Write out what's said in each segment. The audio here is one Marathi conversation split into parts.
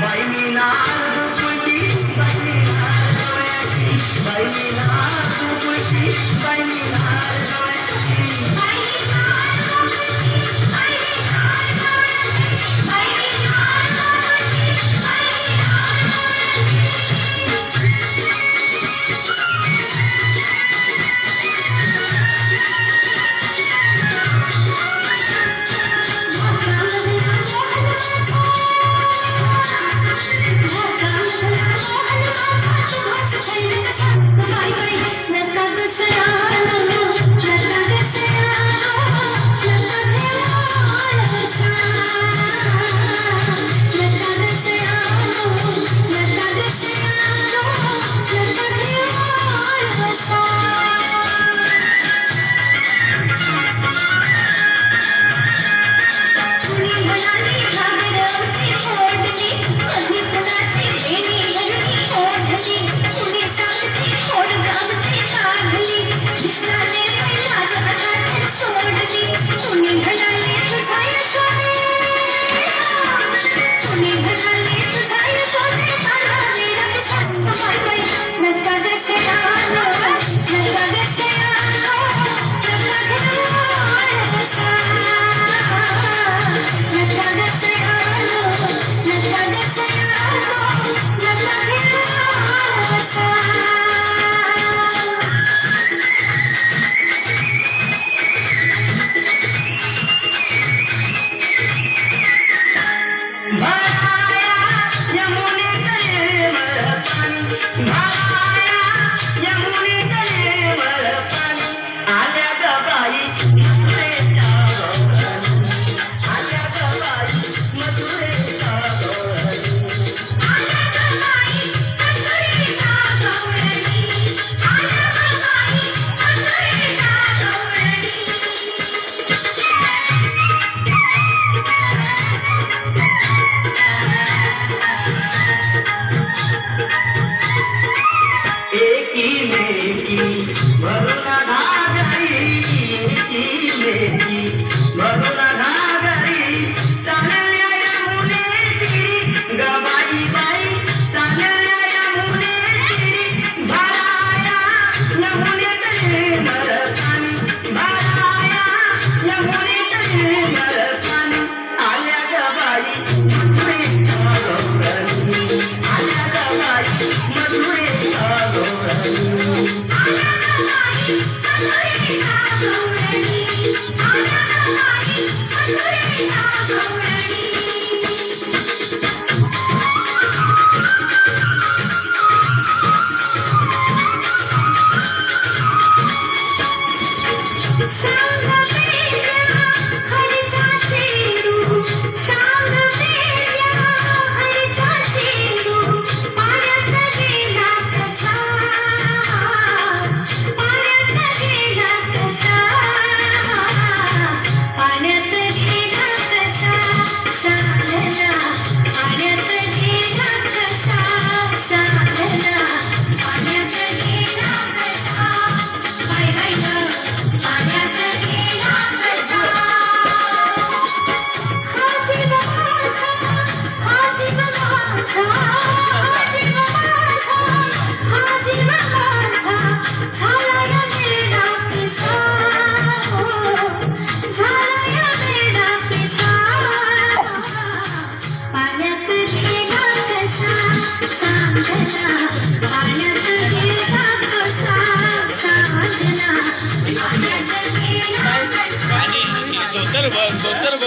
为你难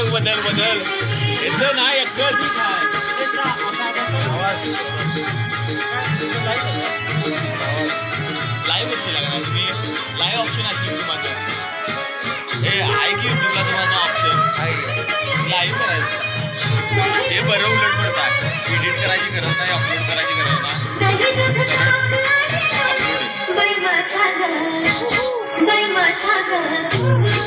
बदल बदल बदल. याचं नाही याचं लाईव्ह कशी लागणार तुम्ही लाईव्ह ऑप्शन असली माझं हे आहे की युट्यूबला तुम्हाला ऑप्शन आहे लाईव्ह करायचं. हे बरं उलट पडतं. एडिट करायची गरज नाही अपलोड करायची गरज नाही. सरळ अपलोड